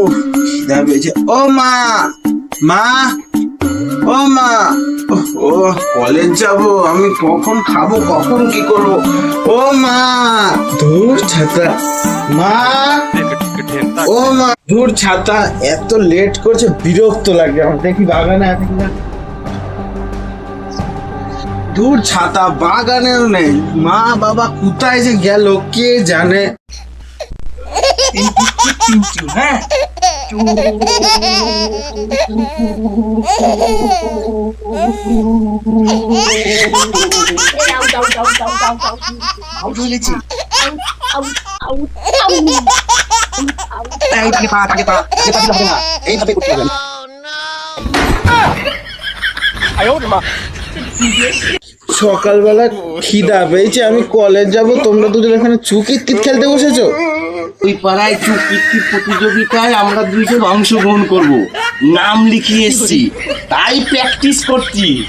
ও খিদা পেয়েছে ও মা মা ও মা ও কলেজ যাব, আমি কখন খাব, কখন কি করব? ও মা, ধুর ছাতা, মা, ও মা, ধুর ছাতা, এত লেট করছে, বিরক্ত লাগে আমার, দেখি বাগানে আছে কিনা। দূর ছাতা, বাগানেও নেই। মা বাবা কোথায় যে গেল, কে জানে হ্যাঁ আউট হয়ে গেছি এই করতে হবে সকালবেলা খিদা পেয়েছে, আমি কলেজ যাব, তোমরা দুজন এখানে চুকিত কিত খেলতে বসেছো? ওই পাড়ায় চুক্তি প্রতিযোগিতায় আমরা দুইজন অংশগ্রহণ করব। নাম লিখিয়ে এসেছি। তাই প্র্যাকটিস করছি।